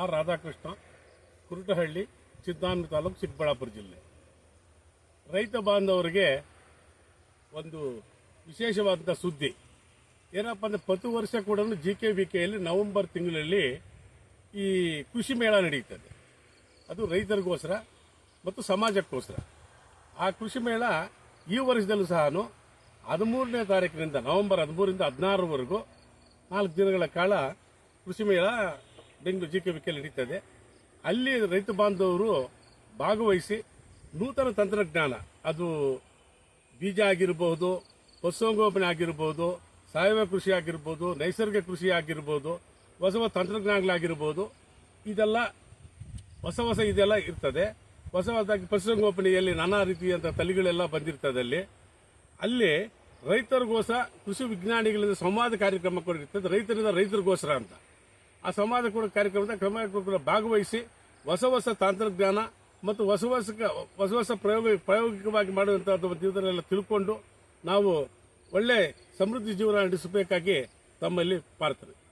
R Radhakrishna Kurutahalli ಚಿತ್ತಾಮಿ ತಾಲೂಕು ಚಿಕ್ಕಬಳ್ಳಾಪುರ ಜಿಲ್ಲೆ. ರೈತ ಬಾಂಧವರಿಗೆ ಒಂದು ವಿಶೇಷವಾದಂಥ ಸುದ್ದಿ. ಏನಪ್ಪ ಅಂದರೆ ಪ್ರತಿ ವರ್ಷ ಕೂಡ ಜಿ ಕೆ ವಿ ಕೆಯಲ್ಲಿ ನವೆಂಬರ್ ತಿಂಗಳಲ್ಲಿ ಈ ಕೃಷಿ ಮೇಳ ನಡೆಯುತ್ತದೆ ಅದು ರೈತರಿಗೋಸ್ಕರ ಮತ್ತು ಸಮಾಜಕ್ಕೋಸ್ಕರ. ಆ ಕೃಷಿ ಮೇಳ ಈ ವರ್ಷದಲ್ಲೂ ಸಹ ಹದಿಮೂರನೇ ತಾರೀಕಿನಿಂದ ನವೆಂಬರ್ ಹದಿಮೂರಿಂದ ಹದಿನಾರರವರೆಗೂ ನಾಲ್ಕು ದಿನಗಳ ಕಾಲ ಕೃಷಿ ಮೇಳ ಬೆಂಗಳೂರು ಜಿ ಕೆ ವಿಕೆಯಲ್ಲಿ ನಡೀತದೆ. ಅಲ್ಲಿ ರೈತ ಬಾಂಧವರು ಭಾಗವಹಿಸಿ ನೂತನ ತಂತ್ರಜ್ಞಾನ, ಅದು ಬೀಜ ಆಗಿರಬಹುದು ಪಶುಸಂಗೋಪನೆ ಆಗಿರ್ಬೋದು, ಸಾವಯವ ಕೃಷಿ ಆಗಿರ್ಬೋದು, ನೈಸರ್ಗಿಕ ಕೃಷಿ ಆಗಿರ್ಬೋದು, ಹೊಸ ಹೊಸ ತಂತ್ರಜ್ಞಾನಗಳಾಗಿರ್ಬೋದು, ಇದೆಲ್ಲ ಹೊಸ ಹೊಸ ಇದೆಲ್ಲ ಇರ್ತದೆ. ಹೊಸ ಹೊಸದಾಗಿ ಪಶುಸಂಗೋಪನೆಯಲ್ಲಿ ನಾನಾ ರೀತಿಯಂಥ ತಳಿಗಳೆಲ್ಲ ಬಂದಿರ್ತದೆ ಅಲ್ಲಿ. ಅಲ್ಲಿ ರೈತರಿಗೋಸ ಕೃಷಿ ವಿಜ್ಞಾನಿಗಳಿಂದ ಸಂವಾದ ಕಾರ್ಯಕ್ರಮ ಕೂಡ ಇರ್ತದೆ. ರೈತರಿಂದ ರೈತರಿಗೋಸ್ಕರ ಅಂತ. ಆ ಸಂವಾದ ಕೂಡ ಕಾರ್ಯಕ್ರಮದ ಕ್ರಮ ಕೂಡ ಭಾಗವಹಿಸಿ ಹೊಸ ಹೊಸ ತಂತ್ರಜ್ಞಾನ ಮತ್ತು ಹೊಸ ಹೊಸ ಹೊಸ ಹೊಸ ಪ್ರಯೋಗ ಪ್ರಾಯೋಗಿಕವಾಗಿ ಮಾಡುವಂತಹ ತಿಳ್ಕೊಂಡು ನಾವು ಒಳ್ಳೆ ಸಮೃದ್ಧಿ ಜೀವನ ನಡೆಸಬೇಕಾಗಿ ತಮ್ಮಲ್ಲಿ ಪಾರ್ತಾರೆ